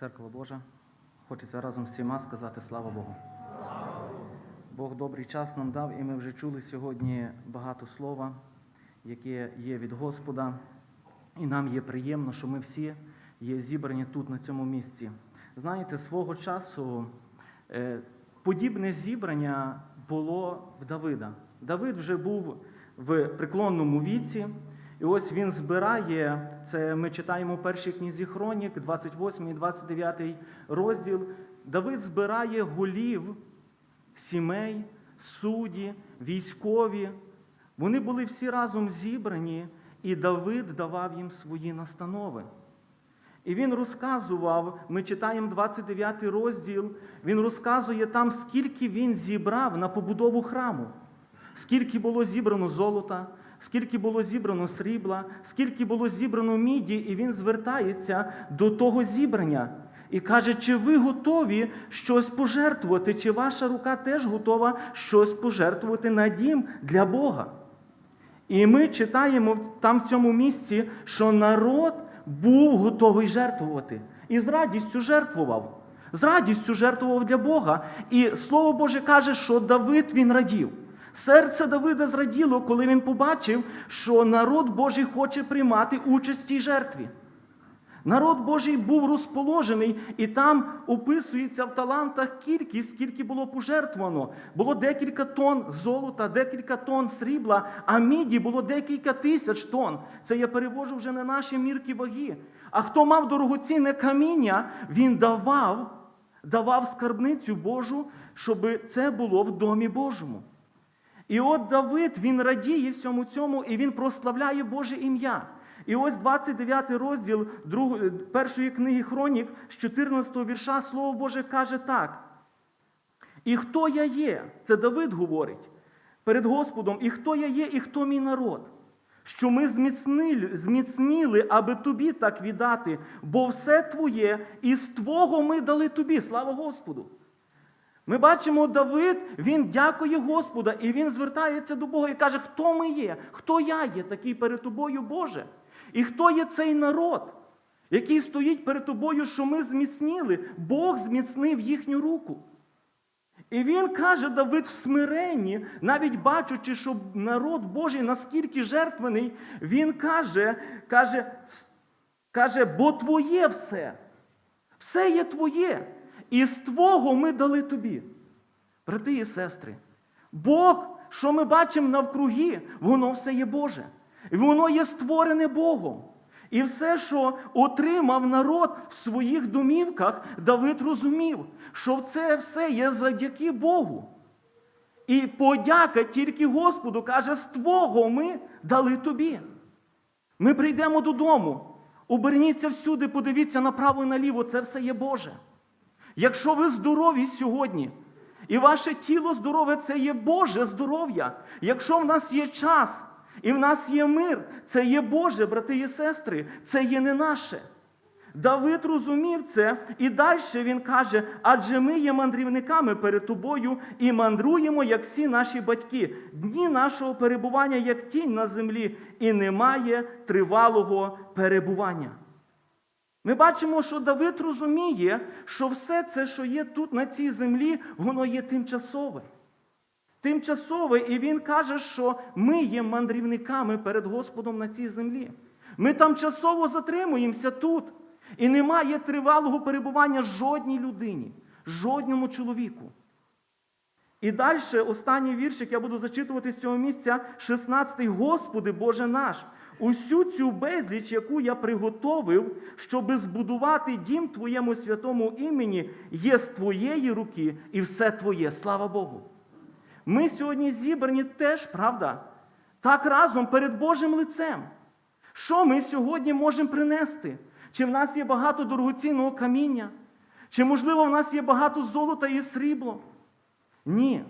Церква Божа, хочеться разом з всіма сказати слава Богу. Бог добрий час нам дав, і ми вже чули сьогодні багато слова, яке є від Господа. І нам є приємно, що ми всі є зібрані тут, на цьому місці. Знаєте, свого часу е, подібне зібрання було в Давида. Давид вже був в преклонному віці, і ось він збирає, це ми читаємо у першій книзі Хронік, 28 і 29 розділ. Давид збирає голів сімей, судді, військові. Вони були всі разом зібрані, і Давид давав їм свої настанови. І він розказував, ми читаємо 29 розділ, він розказує там, скільки він зібрав на побудову храму, скільки було зібрано золота, скільки було зібрано срібла, скільки було зібрано міді, і він звертається до того зібрання і каже, чи ви готові щось пожертвувати, чи ваша рука теж готова щось пожертвувати на дім для Бога. І ми читаємо там в цьому місці, що народ був готовий жертвувати. І з радістю жертвував. З радістю жертвував для Бога. І Слово Боже каже, що Давид він радів. Серце Давида зраділо, коли він побачив, що народ Божий хоче приймати участь в цій жертві. Народ Божий був розположений, і там описується в талантах кількість, скільки було пожертвовано. Було декілька тонн золота, декілька тонн срібла, а міді було декілька тисяч тонн. Це я перевожу вже на наші мірки ваги. А хто мав дорогоцінне каміння, він давав, давав скарбницю Божу, щоб це було в домі Божому. І от Давид він радіє всьому цьому, і він прославляє Боже ім'я. І ось 29 розділ першої книги Хронік з 14 вірша Слово Боже каже так. І хто я є? Це Давид говорить перед Господом, і хто я є, і хто мій народ? Що ми зміцнили, зміцніли, аби тобі так віддати, бо все твоє, і з твого ми дали тобі. Слава Господу! Ми бачимо, Давид, він дякує Господа, і він звертається до Бога і каже, хто ми є, хто я є такий перед тобою, Боже. І хто є цей народ, який стоїть перед тобою, що ми зміцніли, Бог зміцнив їхню руку. І він каже, Давид в смиренні, навіть бачучи, що народ Божий наскільки жертвений, він каже, каже, каже, бо твоє все, все є твоє. І з Твого ми дали тобі. Брати і сестри, Бог, що ми бачимо навкруги, воно все є Боже. І воно є створене Богом. І все, що отримав народ в своїх домівках, Давид розумів, що це все є завдяки Богу. І подяка тільки Господу каже, з Твого ми дали тобі. Ми прийдемо додому, оберніться всюди, подивіться направо і наліво, це все є Боже. Якщо ви здорові сьогодні, і ваше тіло здорове це є Боже здоров'я. Якщо в нас є час і в нас є мир, це є Боже, брати і сестри, це є не наше. Давид розумів це, і далі він каже: адже ми є мандрівниками перед тобою і мандруємо, як всі наші батьки. Дні нашого перебування, як тінь на землі, і немає тривалого перебування. Ми бачимо, що Давид розуміє, що все це, що є тут на цій землі, воно є тимчасове. Тимчасове, і він каже, що ми є мандрівниками перед Господом на цій землі. Ми тимчасово затримуємося тут. І немає тривалого перебування жодній людині, жодному чоловіку. І далі останній віршик я буду зачитувати з цього місця, 16-й. Господи Боже наш, усю цю безліч, яку я приготовив, щоби збудувати дім Твоєму святому імені, є з Твоєї руки і все Твоє. Слава Богу. Ми сьогодні зібрані теж, правда, так разом перед Божим лицем. Що ми сьогодні можемо принести? Чи в нас є багато дорогоцінного каміння? Чи, можливо, в нас є багато золота і срібло? Ні.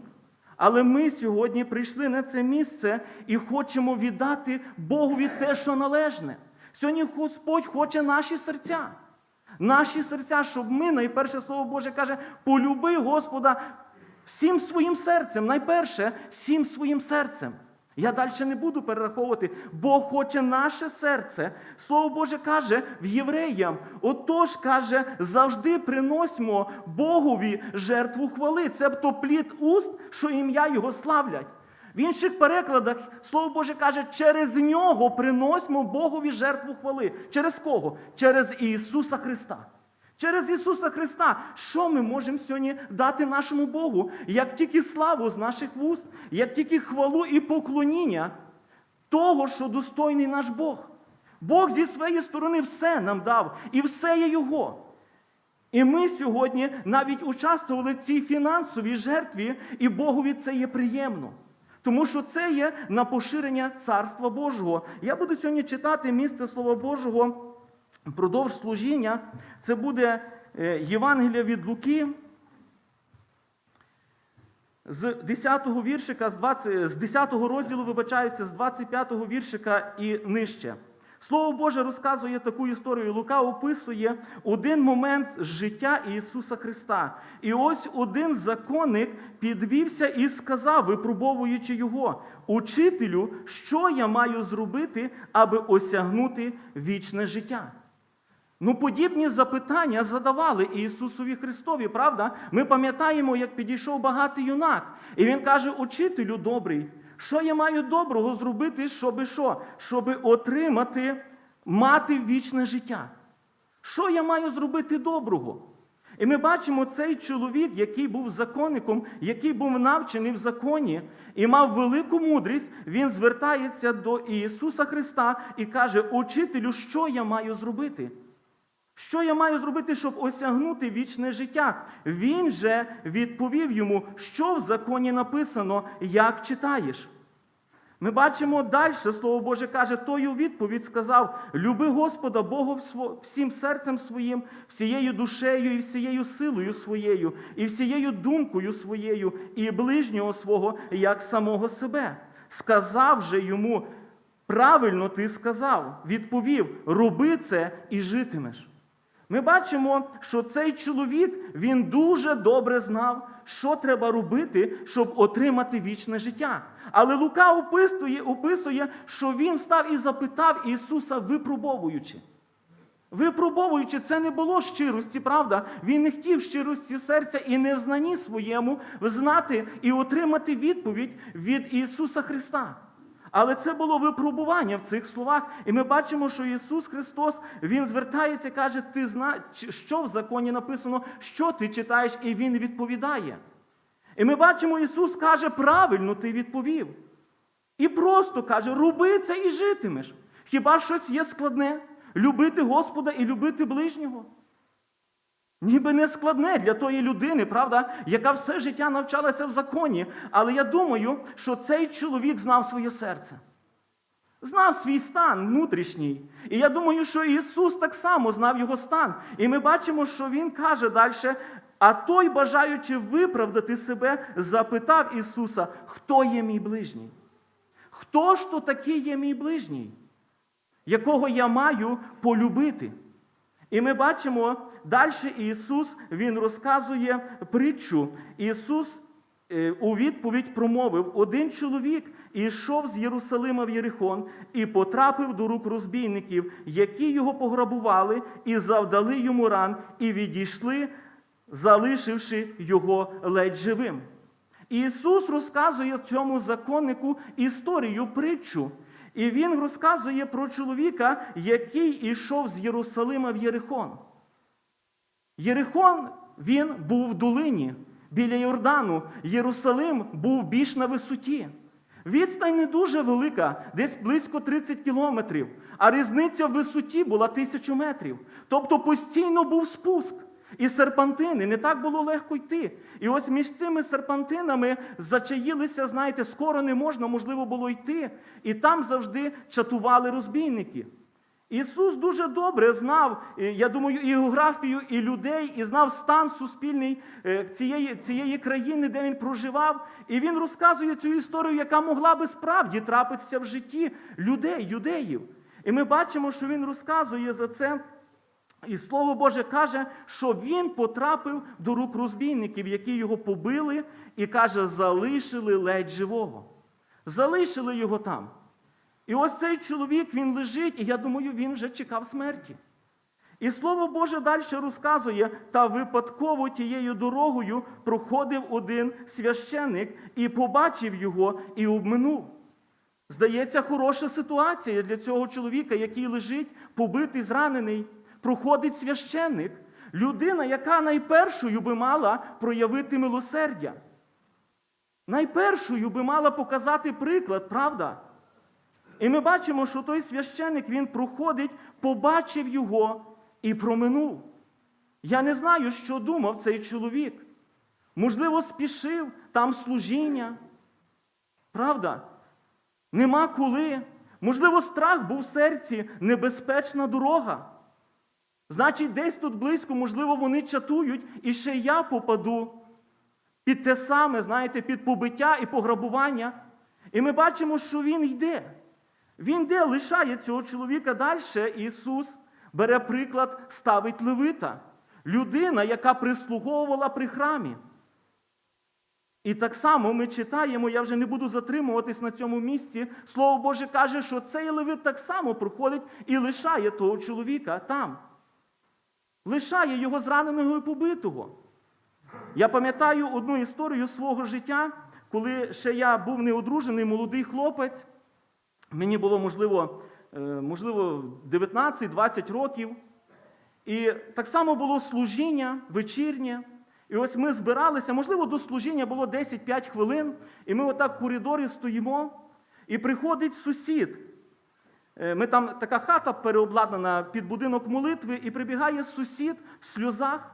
Але ми сьогодні прийшли на це місце і хочемо віддати Богові те, що належне. Сьогодні Господь хоче наші серця. Наші серця, щоб ми, найперше слово Боже каже, полюби Господа всім своїм серцем. Найперше, всім своїм серцем. Я далі не буду перераховувати. Бог хоче наше серце. Слово Боже каже в євреям. Отож, каже, завжди приносимо Богові жертву хвали. Це то плід уст, що ім'я Його славлять. В інших перекладах Слово Боже каже, через нього приносимо Богові жертву хвали. Через кого? Через Ісуса Христа. Через Ісуса Христа, що ми можемо сьогодні дати нашому Богу? Як тільки славу з наших вуст, як тільки хвалу і поклоніння того, що достойний наш Бог. Бог зі своєї сторони все нам дав, і все є Його. І ми сьогодні навіть участвували в цій фінансовій жертві, і Богові це є приємно. Тому що це є на поширення Царства Божого. Я буду сьогодні читати місце Слова Божого впродовж служіння. Це буде е, Євангелія від Луки. З 10-го віршика, з 20, з 10 розділу, вибачаюся, з 25-го віршика і нижче. Слово Боже розказує таку історію. Лука описує один момент з життя Ісуса Христа. І ось один законник підвівся і сказав, випробовуючи його, учителю, що я маю зробити, аби осягнути вічне життя. Ну, подібні запитання задавали Ісусові Христові, правда? Ми пам'ятаємо, як підійшов багатий юнак, і він каже: Учителю добрий, що я маю доброго зробити, щоби що? Щоби отримати, мати вічне життя. Що я маю зробити доброго? І ми бачимо цей чоловік, який був законником, який був навчений в законі і мав велику мудрість, він звертається до Ісуса Христа і каже: Учителю, що я маю зробити? Що я маю зробити, щоб осягнути вічне життя? Він же відповів йому, що в законі написано, як читаєш. Ми бачимо далі, Слово Боже каже, той у відповідь сказав: Люби Господа Бога всім серцем своїм, всією душею і всією силою своєю, і всією думкою своєю, і ближнього свого, як самого себе. Сказав же йому, правильно ти сказав, відповів: роби це і житимеш. Ми бачимо, що цей чоловік він дуже добре знав, що треба робити, щоб отримати вічне життя. Але Лука описує, описує, що він став і запитав Ісуса, випробовуючи. Випробовуючи, це не було щирості, правда? Він не хотів щирості серця і не в знанні своєму знати і отримати відповідь від Ісуса Христа. Але це було випробування в цих словах. І ми бачимо, що Ісус Христос Він звертається, каже, ти знаєш, що в законі написано, що ти читаєш, і Він відповідає. І ми бачимо, Ісус каже, правильно ти відповів. І просто каже, роби це і житимеш. Хіба щось є складне? Любити Господа і любити ближнього? Ніби не складне для тої людини, правда, яка все життя навчалася в законі. Але я думаю, що цей чоловік знав своє серце, знав свій стан внутрішній. І я думаю, що Ісус так само знав його стан. І ми бачимо, що Він каже далі, а той, бажаючи виправдати себе, запитав Ісуса, хто є мій ближній? Хто ж то такий є мій ближній, якого я маю полюбити? І ми бачимо далі Ісус Він розказує притчу. Ісус е, у відповідь промовив: один чоловік ішов з Єрусалима в Єрихон і потрапив до рук розбійників, які його пограбували, і завдали йому ран, і відійшли, залишивши його ледь живим. Ісус розказує цьому законнику історію притчу. І він розказує про чоловіка, який ішов з Єрусалима в Єрихон. Єрихон він був в долині біля Йордану. Єрусалим був більш на висоті. Відстань не дуже велика, десь близько 30 кілометрів, а різниця в висоті була тисячу метрів. Тобто постійно був спуск. І серпантини не так було легко йти. І ось між цими серпантинами зачаїлися, знаєте, скоро не можна, можливо, було йти. І там завжди чатували розбійники. Ісус дуже добре знав, е, я думаю, і географію, і людей, і знав стан суспільний е, цієї, цієї країни, де він проживав. І він розказує цю історію, яка могла би справді трапитися в житті людей, юдеїв. І ми бачимо, що він розказує за це. І Слово Боже каже, що він потрапив до рук розбійників, які його побили, і каже, залишили ледь живого. залишили його там. І ось цей чоловік він лежить, і я думаю, він вже чекав смерті. І слово Боже далі розказує, та випадково тією дорогою проходив один священик і побачив його і обминув. Здається, хороша ситуація для цього чоловіка, який лежить, побитий, зранений, проходить священник, людина, яка найпершою би мала проявити милосердя. Найпершою би мала показати приклад, правда? І ми бачимо, що той священик він проходить, побачив його і проминув. Я не знаю, що думав цей чоловік. Можливо, спішив там служіння. Правда? Нема коли. Можливо, страх був в серці, небезпечна дорога. Значить, десь тут близько, можливо, вони чатують, і ще я попаду під те саме, знаєте, під побиття і пограбування. І ми бачимо, що він йде. Він йде, лишає цього чоловіка далі. Ісус бере приклад, ставить левита, людина, яка прислуговувала при храмі. І так само ми читаємо, я вже не буду затримуватись на цьому місці. Слово Боже каже, що цей левит так само проходить і лишає того чоловіка там. Лишає його зраненого і побитого. Я пам'ятаю одну історію свого життя, коли ще я був неодружений молодий хлопець. Мені було, можливо, е, можливо 19-20 років. І так само було служіння вечірнє. І ось ми збиралися, можливо, до служіння було 10-5 хвилин, і ми отак в коридорі стоїмо, і приходить сусід. Е, Ми там така хата переобладнана під будинок молитви, і прибігає сусід в сльозах.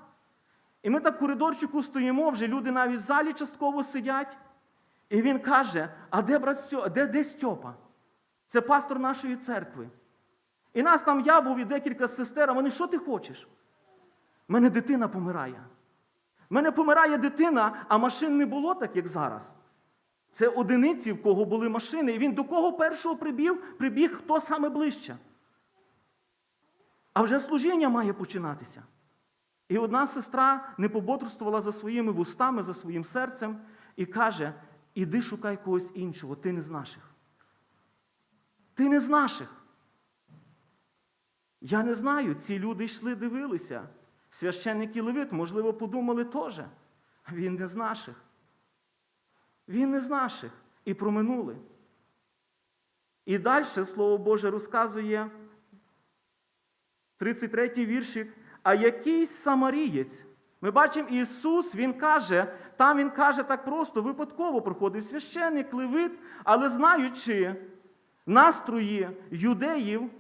І ми так в коридорчику стоїмо, вже люди навіть в залі частково сидять. І він каже: А де брат Стьо- де, де Стьопа? Це пастор нашої церкви. І нас там я був і декілька сестер, а вони, що ти хочеш? У мене дитина помирає. У мене помирає дитина, а машин не було так, як зараз. Це одиниці, в кого були машини. І він до кого першого прибіг, прибіг хто саме ближче. А вже служіння має починатися. І одна сестра не пободрствувала за своїми вустами, за своїм серцем і каже: іди шукай когось іншого, ти не з наших. Ти не з наших. Я не знаю, ці люди йшли, дивилися. Священник і левит, можливо, подумали теж. Він не з наших. Він не з наших. І проминули. І далі Слово Боже розказує 33-й віршик. А якийсь самарієць. Ми бачимо Ісус, Він каже, там Він каже так просто, випадково проходив священник, левит, але знаючи настрої юдеїв,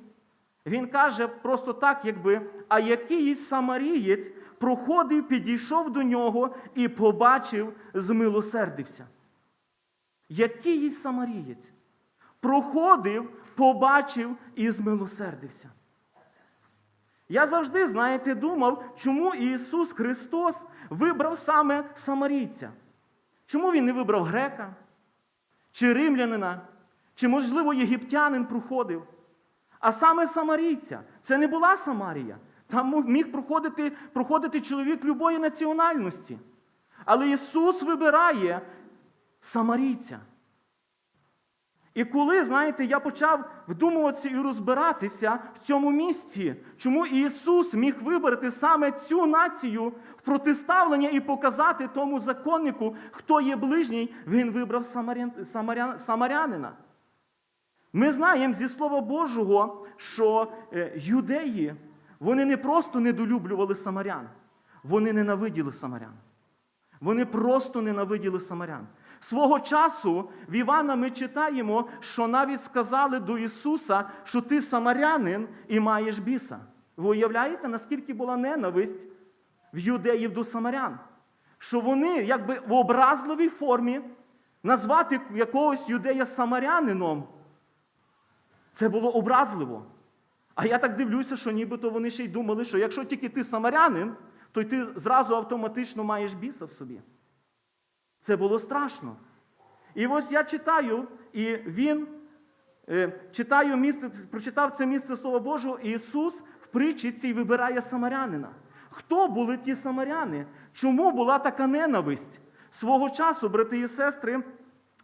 він каже просто так, якби, а якийсь самарієць проходив, підійшов до нього і побачив, змилосердився. Якийсь самарієць проходив, побачив і змилосердився. Я завжди, знаєте, думав, чому Ісус Христос вибрав саме самарійця. Чому Він не вибрав грека, чи римлянина, чи, можливо, єгиптянин проходив. А саме самарійця. Це не була Самарія. Там міг проходити, проходити чоловік любої національності. Але Ісус вибирає самарійця. І коли, знаєте, я почав вдумуватися і розбиратися в цьому місці, чому Ісус міг вибрати саме цю націю в протиставлення і показати тому законнику, хто є ближній, Він вибрав самарян, самарян, самарянина. Ми знаємо зі Слова Божого, що е, юдеї вони не просто недолюблювали самарян, вони ненавиділи самарян. Вони просто ненавиділи самарян. Свого часу в Івана ми читаємо, що навіть сказали до Ісуса, що ти самарянин і маєш біса. Ви уявляєте, наскільки була ненависть в юдеїв до самарян? Що вони, якби в образливій формі, назвати якогось юдея самарянином, це було образливо. А я так дивлюся, що нібито вони ще й думали, що якщо тільки ти самарянин, то й ти зразу автоматично маєш біса в собі. Це було страшно. І ось я читаю, і він е, читаю місце, прочитав це місце Слова Божого, і Ісус в притчі цій вибирає самарянина. Хто були ті самаряни? Чому була така ненависть? Свого часу, брати і сестри,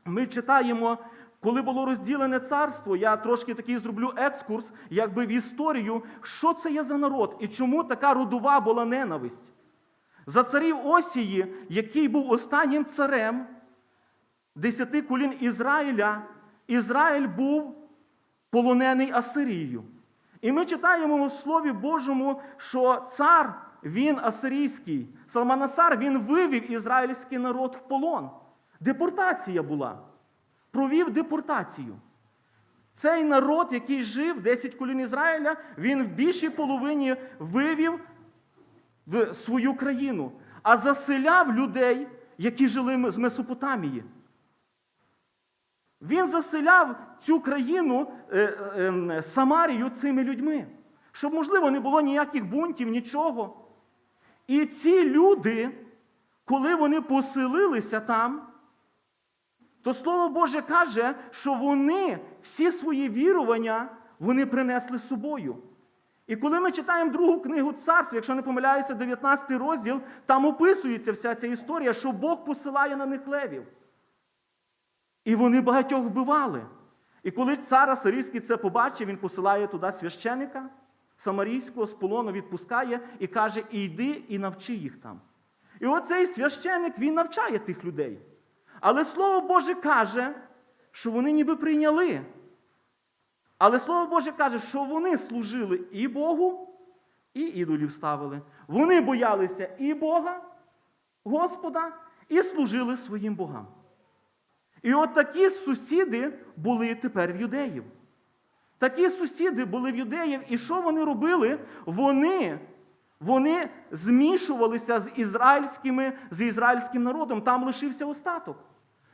ми читаємо коли було розділене царство, я трошки такий зроблю екскурс, якби в історію, що це є за народ і чому така родова була ненависть. За царів Осії, який був останнім царем десяти колін Ізраїля, Ізраїль був полонений Асирією. І ми читаємо в Слові Божому, що цар, він асирійський, Салманасар, він вивів ізраїльський народ в полон. Депортація була. Провів депортацію. Цей народ, який жив 10 колін Ізраїля, він в більшій половині вивів в свою країну, а заселяв людей, які жили з Месопотамії. Він заселяв цю країну е, е, е, Самарію цими людьми, щоб, можливо, не було ніяких бунтів, нічого. І ці люди, коли вони поселилися там, то Слово Боже каже, що вони всі свої вірування вони принесли з собою. І коли ми читаємо другу книгу царств, якщо не помиляюся, 19 розділ, там описується вся ця історія, що Бог посилає на них левів. І вони багатьох вбивали. І коли цар Асирійський це побачив, він посилає туди священика Самарійського з полону відпускає і каже: іди і навчи їх там. І оцей священик він навчає тих людей. Але Слово Боже каже, що вони ніби прийняли. Але Слово Боже каже, що вони служили і Богу, і ідолів ставили. Вони боялися і Бога, Господа, і служили своїм богам. І от такі сусіди були тепер в юдеїв. Такі сусіди були в юдеїв, і що вони робили? Вони вони змішувалися з ізраїльськими, з ізраїльським народом, там лишився остаток.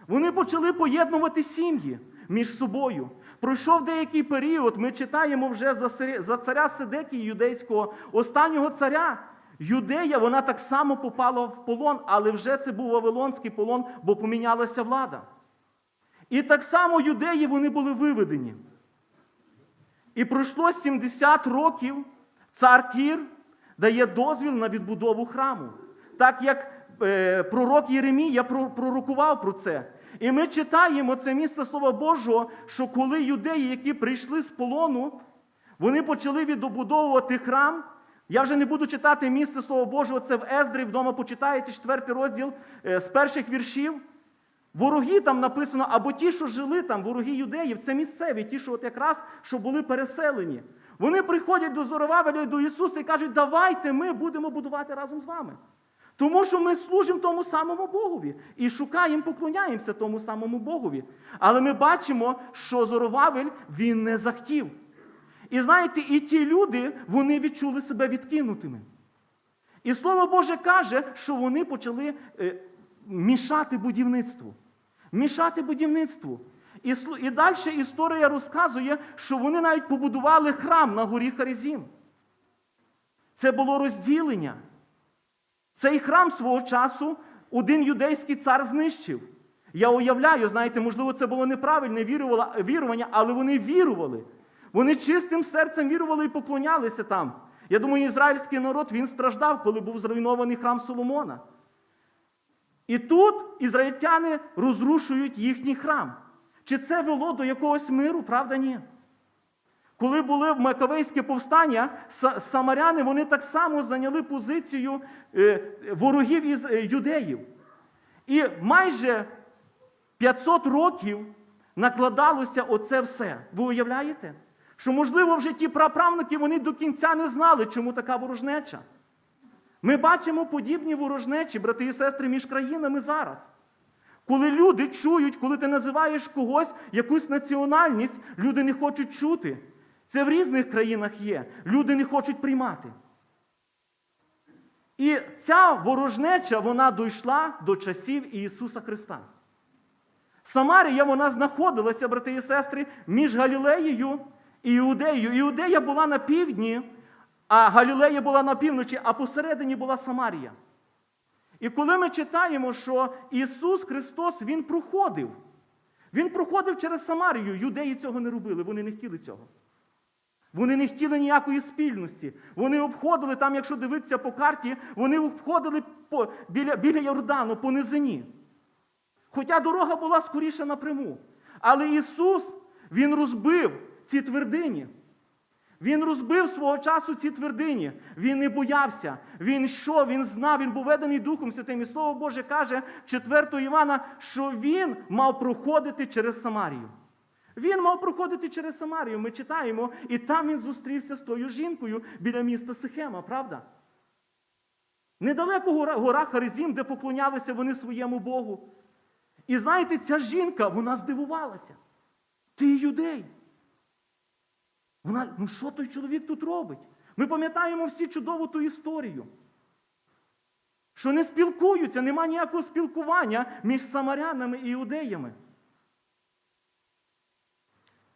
Вони почали поєднувати сім'ї між собою. Пройшов деякий період, ми читаємо вже за, царя Сидекії юдейського, останнього царя. Юдея, вона так само попала в полон, але вже це був Вавилонський полон, бо помінялася влада. І так само юдеї вони були виведені. І пройшло 70 років, цар Кір дає дозвіл на відбудову храму. Так як е, пророк Єремія пророкував про це. І ми читаємо це місце Слова Божого, що коли юдеї, які прийшли з полону, вони почали відбудовувати храм. Я вже не буду читати місце Слова Божого, це в Ездрі, вдома почитаєте четвертий розділ е, з перших віршів. Вороги там написано, або ті, що жили там, вороги юдеїв, це місцеві, ті, що от якраз що були переселені. Вони приходять до Зоровавеля і до Ісуса і кажуть, давайте ми будемо будувати разом з вами. Тому що ми служимо тому самому Богові і шукаємо, поклоняємося тому самому Богові. Але ми бачимо, що Зоровавель він не захотів. І знаєте, і ті люди, вони відчули себе відкинутими. І Слово Боже каже, що вони почали е, мішати будівництву. Мішати будівництву. І, і далі історія розказує, що вони навіть побудували храм на горі Харизім. Це було розділення. Цей храм свого часу один юдейський цар знищив. Я уявляю, знаєте, можливо, це було неправильне вірування, але вони вірували. Вони чистим серцем вірували і поклонялися там. Я думаю, ізраїльський народ він страждав, коли був зруйнований храм Соломона. І тут ізраїльтяни розрушують їхній храм. Чи це вело до якогось миру? Правда, ні. Коли були в Макавейське повстання, самаряни вони так само зайняли позицію е, ворогів із е, юдеїв. І майже 500 років накладалося оце все. Ви уявляєте? Що, можливо, вже ті праправники вони до кінця не знали, чому така ворожнеча. Ми бачимо подібні ворожнечі, брати і сестри, між країнами зараз. Коли люди чують, коли ти називаєш когось якусь національність, люди не хочуть чути. Це в різних країнах є. Люди не хочуть приймати. І ця ворожнеча вона дійшла до часів Ісуса Христа. Самарія вона знаходилася, брати і сестри, між Галілеєю і Іудеєю. Іудея була на півдні, а Галілея була на півночі, а посередині була Самарія. І коли ми читаємо, що Ісус Христос Він проходив, Він проходив через Самарію. Юдеї цього не робили, вони не хотіли цього. Вони не хотіли ніякої спільності. Вони обходили там, якщо дивитися по карті, вони обходили по, біля, біля Йордану по низині. Хоча дорога була скоріше напряму. Але Ісус, Він розбив ці твердині. Він розбив свого часу ці твердині. Він не боявся. Він йшов, він знав, він був ведений Духом Святим. І Слово Боже каже 4 Івана, що він мав проходити через Самарію. Він мав проходити через Самарію. Ми читаємо, і там він зустрівся з тою жінкою біля міста Сихема, правда? Недалеко гора, гора Харизім, де поклонялися вони своєму Богу. І знаєте, ця жінка, вона здивувалася. Ти юдей. Вона, ну що той чоловік тут робить? Ми пам'ятаємо всі чудову ту історію. Що не спілкуються, нема ніякого спілкування між самарянами і іудеями.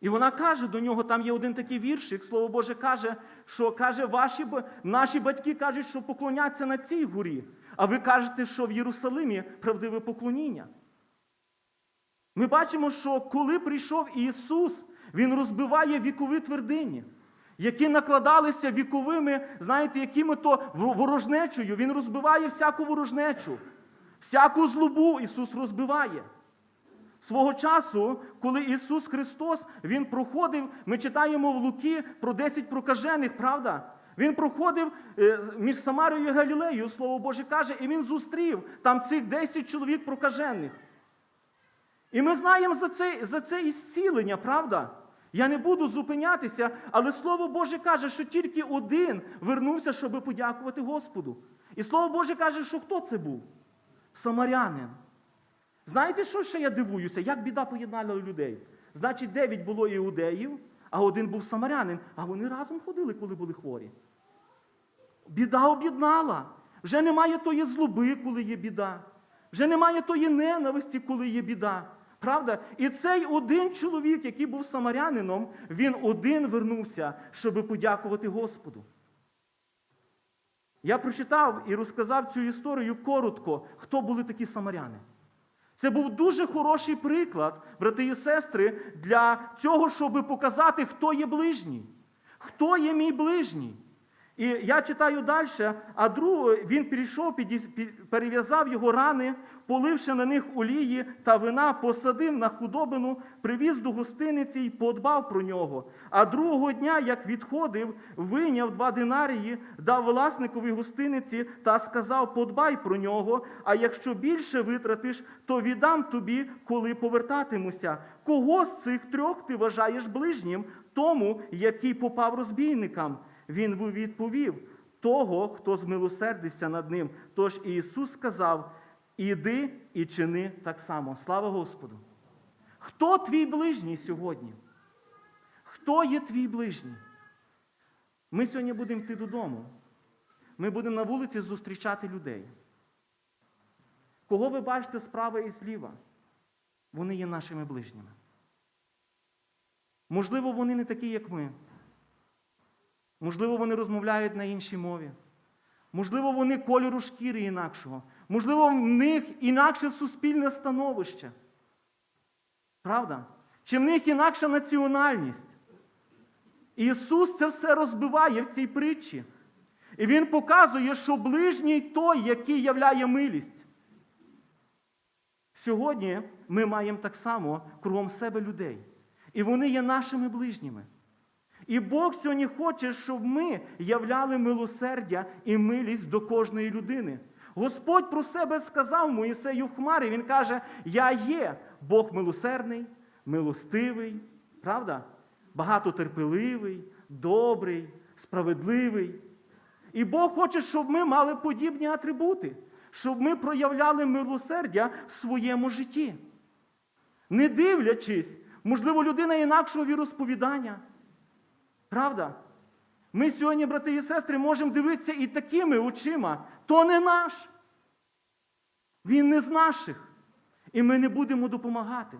І вона каже до нього, там є один такий віршик, Слово Боже каже, що каже, ваші, наші батьки кажуть, що поклоняться на цій горі, а ви кажете, що в Єрусалимі правдиве поклоніння. Ми бачимо, що коли прийшов Ісус, Він розбиває вікові твердині, які накладалися віковими, знаєте, якими то ворожнечою. Він розбиває всяку ворожнечу, всяку злобу Ісус розбиває. Свого часу, коли Ісус Христос Він проходив, ми читаємо в Луки про 10 прокажених, правда? Він проходив е, між Самарією і Галілеєю, Слово Боже каже, і він зустрів там цих 10 чоловік прокажених. І ми знаємо за це, за це ісцілення, правда? Я не буду зупинятися, але Слово Боже каже, що тільки один вернувся, щоб подякувати Господу. І Слово Боже каже, що хто це був? Самарянин. Знаєте, що ще я дивуюся? Як біда поєднала людей? Значить, дев'ять було іудеїв, а один був самарянин, а вони разом ходили, коли були хворі. Біда об'єднала. Вже немає тої злоби, коли є біда. Вже немає тої ненависті, коли є біда. Правда? І цей один чоловік, який був самарянином, він один вернувся, щоб подякувати Господу. Я прочитав і розказав цю історію коротко, хто були такі самаряни. Це був дуже хороший приклад, брати і сестри, для цього, щоб показати, хто є ближній, хто є мій ближній. І я читаю далі, а другий він прийшов, перев'язав його рани, поливши на них олії та вина, посадив на худобину, привіз до гостиниці і подбав про нього. А другого дня, як відходив, вийняв два динарії, дав власникові гостиниці та сказав: подбай про нього. А якщо більше витратиш, то віддам тобі, коли повертатимуся. Кого з цих трьох ти вважаєш ближнім, тому, який попав розбійникам? Він відповів того, хто змилосердився над ним. Тож Ісус сказав: Іди і чини так само. Слава Господу! Хто твій ближній сьогодні? Хто є твій ближній? Ми сьогодні будемо йти додому. Ми будемо на вулиці зустрічати людей. Кого ви бачите справа і зліва? Вони є нашими ближніми. Можливо, вони не такі, як ми. Можливо, вони розмовляють на іншій мові. Можливо, вони кольору шкіри інакшого. Можливо, в них інакше суспільне становище. Правда? Чи в них інакша національність? Ісус це все розбиває в цій притчі. І Він показує, що ближній той, який являє милість. Сьогодні ми маємо так само кругом себе людей. І вони є нашими ближніми. І Бог сьогодні хоче, щоб ми являли милосердя і милість до кожної людини. Господь про себе сказав Моїсею в хмарі. Він каже: Я є Бог милосердний, милостивий, правда? Багатотерпеливий, добрий, справедливий. І Бог хоче, щоб ми мали подібні атрибути, щоб ми проявляли милосердя в своєму житті. Не дивлячись, можливо, людина інакшого віросповідання. Правда? Ми сьогодні, брати і сестри, можемо дивитися і такими очима. То не наш. Він не з наших. І ми не будемо допомагати.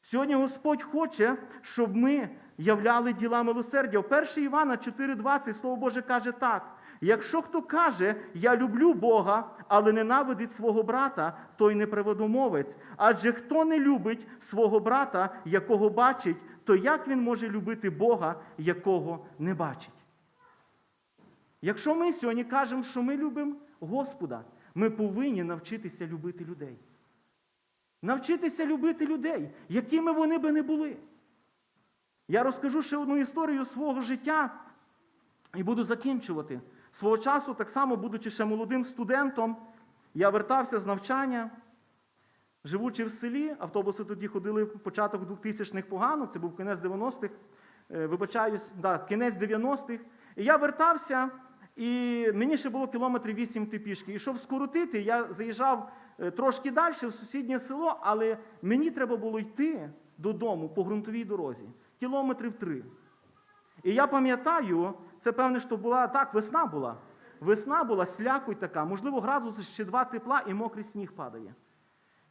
Сьогодні Господь хоче, щоб ми являли діла милосердя. В 1 Івана 4,20 Слово Боже каже так: якщо хто каже, я люблю Бога, але ненавидить свого брата, той не неправдомовець. Адже хто не любить свого брата, якого бачить, то як він може любити Бога, якого не бачить? Якщо ми сьогодні кажемо, що ми любимо Господа, ми повинні навчитися любити людей. Навчитися любити людей, якими вони би не були. Я розкажу ще одну історію свого життя і буду закінчувати. Свого часу, так само, будучи ще молодим студентом, я вертався з навчання, живучи в селі, автобуси тоді ходили початок 2000-х погано, це був кінець 90-х, е, вибачаюсь, да, кінець 90-х. І я вертався, і мені ще було кілометрів 8 йти пішки. І щоб скоротити, я заїжджав е, трошки далі, в сусіднє село, але мені треба було йти додому по ґрунтовій дорозі, кілометрів три. І я пам'ятаю, це певне, що була так, весна була. Весна була, слякоть така, можливо, градус ще два тепла і мокрий сніг падає.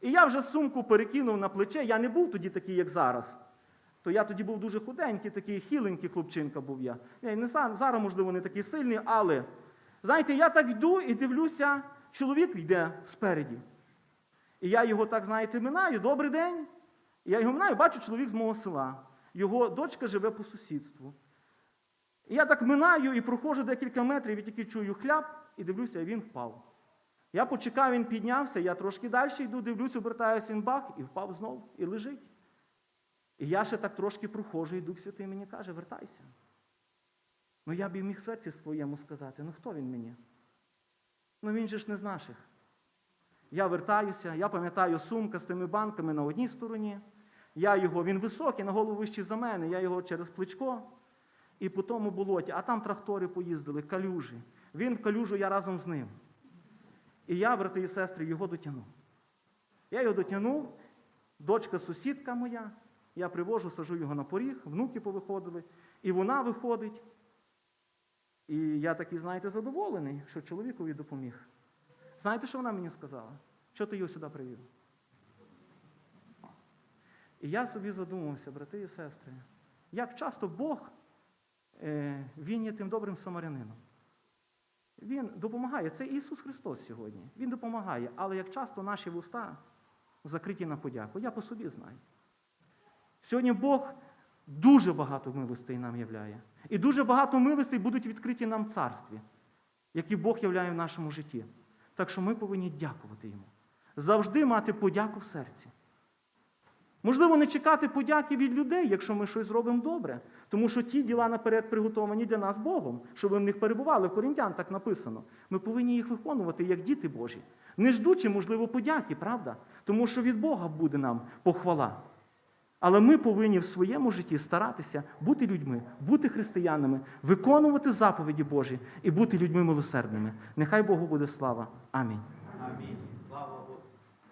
І я вже сумку перекинув на плече. Я не був тоді такий, як зараз. То я тоді був дуже худенький, такий хіленький хлопчинка був я. Я не зараз, можливо, не такий сильний, але знаєте, я так йду і дивлюся, чоловік йде спереді. І я його так, знаєте, минаю, добрий день. Я його минаю, бачу чоловік з мого села. Його дочка живе по сусідству. І я так минаю і проходжу декілька метрів, і тільки чую хляб, і дивлюся, і він впав. Я почекав, він піднявся, я трошки далі йду, дивлюсь, обертаюся, він бах, і впав знов, і лежить. І я ще так трошки проходжу, і Дух Святий мені каже, вертайся. Ну я б і міг серці своєму сказати, ну хто він мені? Ну він же ж не з наших. Я вертаюся, я пам'ятаю сумка з тими банками на одній стороні. Я його, він високий, на голову вищий за мене, я його через плечко і по тому болоті, а там трактори поїздили, калюжі. Він в калюжу, я разом з ним. І я, брати і сестри, його дотягнув. Я його дотягнув, дочка сусідка моя, я привожу, сажу його на поріг, внуки повиходили, і вона виходить. І я такий, знаєте, задоволений, що чоловікові допоміг. Знаєте, що вона мені сказала? Що ти його сюди привів? І я собі задумався, брати і сестри, як часто Бог, е, Він є тим добрим самарянином. Він допомагає. Це Ісус Христос сьогодні. Він допомагає, але як часто наші вуста закриті на подяку. Я по собі знаю. Сьогодні Бог дуже багато милостей нам являє. І дуже багато милостей будуть відкриті нам в царстві, які Бог являє в нашому житті. Так що ми повинні дякувати Йому. Завжди мати подяку в серці. Можливо, не чекати подяки від людей, якщо ми щось зробимо добре, тому що ті діла наперед приготовані для нас Богом, щоб ми в них перебували. В Корінтян так написано. Ми повинні їх виконувати як діти Божі, не ждучи, можливо, подяки, правда? Тому що від Бога буде нам похвала. Але ми повинні в своєму житті старатися бути людьми, бути християнами, виконувати заповіді Божі і бути людьми милосердними. Нехай Богу буде слава. Амінь. Амінь.